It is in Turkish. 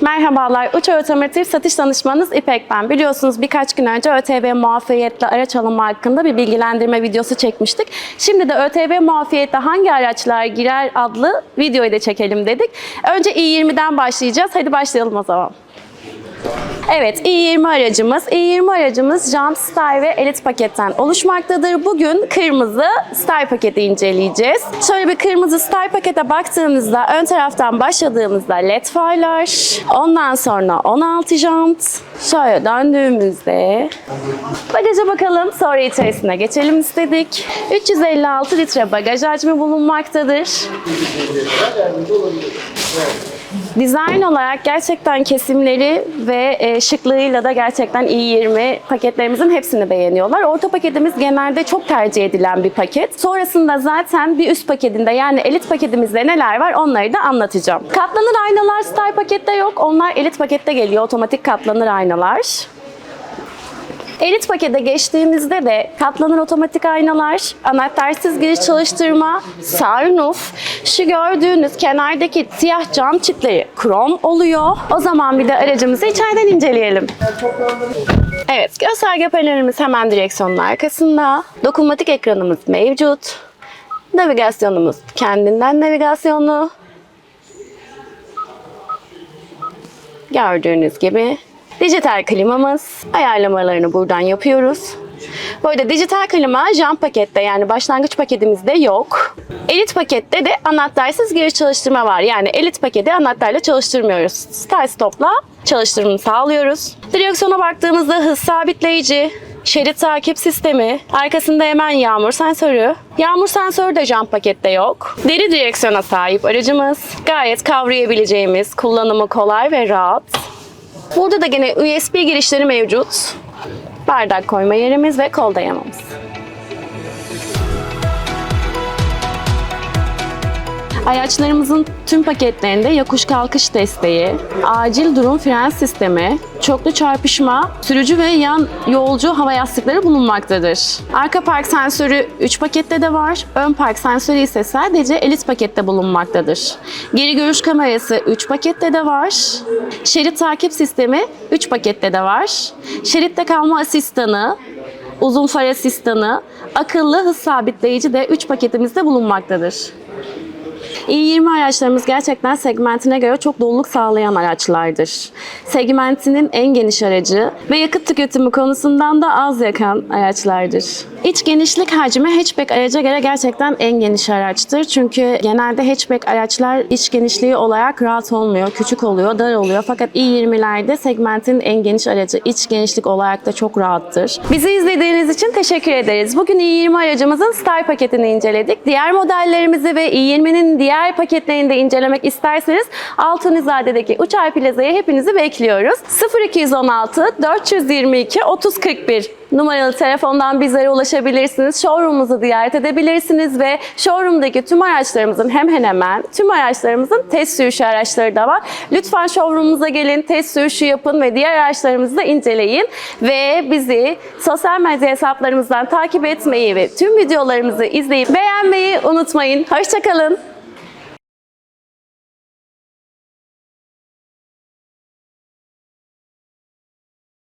Merhabalar, Uç Otomotiv Satış Danışmanınız İpek ben. Biliyorsunuz birkaç gün önce ÖTV muafiyetli araç alımı hakkında bir bilgilendirme videosu çekmiştik. Şimdi de ÖTV muafiyette hangi araçlar girer adlı videoyu da çekelim dedik. Önce i20'den başlayacağız. Hadi başlayalım o zaman. Evet, i20 aracımız. i20 aracımız Jant Style ve Elite paketten oluşmaktadır. Bugün kırmızı Style paketi inceleyeceğiz. Şöyle bir kırmızı Style pakete baktığımızda ön taraftan başladığımızda led farlar, ondan sonra 16 jant. Şöyle döndüğümüzde bagaja bakalım. Sonra içerisine geçelim istedik. 356 litre bagaj hacmi bulunmaktadır. Dizayn olarak gerçekten kesimleri ve e, şıklığıyla da gerçekten i20 paketlerimizin hepsini beğeniyorlar. Orta paketimiz genelde çok tercih edilen bir paket. Sonrasında zaten bir üst paketinde yani elit paketimizde neler var onları da anlatacağım. Katlanır aynalar Star pakette yok. Onlar elit pakette geliyor. Otomatik katlanır aynalar. Elit pakete geçtiğimizde de katlanır otomatik aynalar, anahtarsız giriş çalıştırma, sunroof, şu gördüğünüz kenardaki siyah cam çipleri krom oluyor. O zaman bir de aracımızı içeriden inceleyelim. Evet, gösterge panelimiz hemen direksiyonun arkasında. Dokunmatik ekranımız mevcut. Navigasyonumuz kendinden navigasyonu. Gördüğünüz gibi dijital klimamız. Ayarlamalarını buradan yapıyoruz. Bu arada dijital klima jam pakette yani başlangıç paketimizde yok. Elit pakette de anahtarsız giriş çalıştırma var. Yani elit paketi anahtarla çalıştırmıyoruz. Start stop'la çalıştırımını sağlıyoruz. Direksiyona baktığımızda hız sabitleyici, şerit takip sistemi, arkasında hemen yağmur sensörü. Yağmur sensörü de jam pakette yok. Deri direksiyona sahip aracımız. Gayet kavrayabileceğimiz, kullanımı kolay ve rahat. Burada da gene USB girişleri mevcut. Bardak koyma yerimiz ve kol dayamamız. Araçlarımızın tüm paketlerinde yokuş kalkış desteği, acil durum fren sistemi, çoklu çarpışma, sürücü ve yan yolcu hava yastıkları bulunmaktadır. Arka park sensörü 3 pakette de var. Ön park sensörü ise sadece elit pakette bulunmaktadır. Geri görüş kamerası 3 pakette de var. Şerit takip sistemi 3 pakette de var. Şeritte kalma asistanı, uzun far asistanı, akıllı hız sabitleyici de 3 paketimizde bulunmaktadır. İ20 araçlarımız gerçekten segmentine göre çok doluluk sağlayan araçlardır. Segmentinin en geniş aracı ve yakıt tüketimi konusundan da az yakan araçlardır. İç genişlik hacmi hatchback araca göre gerçekten en geniş araçtır. Çünkü genelde hatchback araçlar iç genişliği olarak rahat olmuyor, küçük oluyor, dar oluyor. Fakat i20'lerde segmentin en geniş aracı iç genişlik olarak da çok rahattır. Bizi izlediğiniz için teşekkür ederiz. Bugün i20 aracımızın Star paketini inceledik. Diğer modellerimizi ve i20'nin diğer paketlerini de incelemek isterseniz Altunizade'deki Uçay Plaza'ya hepinizi bekliyoruz. 0216 422 3041 numaralı telefondan bizlere ulaşabilirsiniz. Showroom'umuzu ziyaret edebilirsiniz ve showroom'daki tüm araçlarımızın hemen hemen tüm araçlarımızın test sürüşü araçları da var. Lütfen showroom'umuza gelin, test sürüşü yapın ve diğer araçlarımızı da inceleyin. Ve bizi sosyal medya hesaplarımızdan takip etmeyi ve tüm videolarımızı izleyip beğenmeyi unutmayın. Hoşçakalın.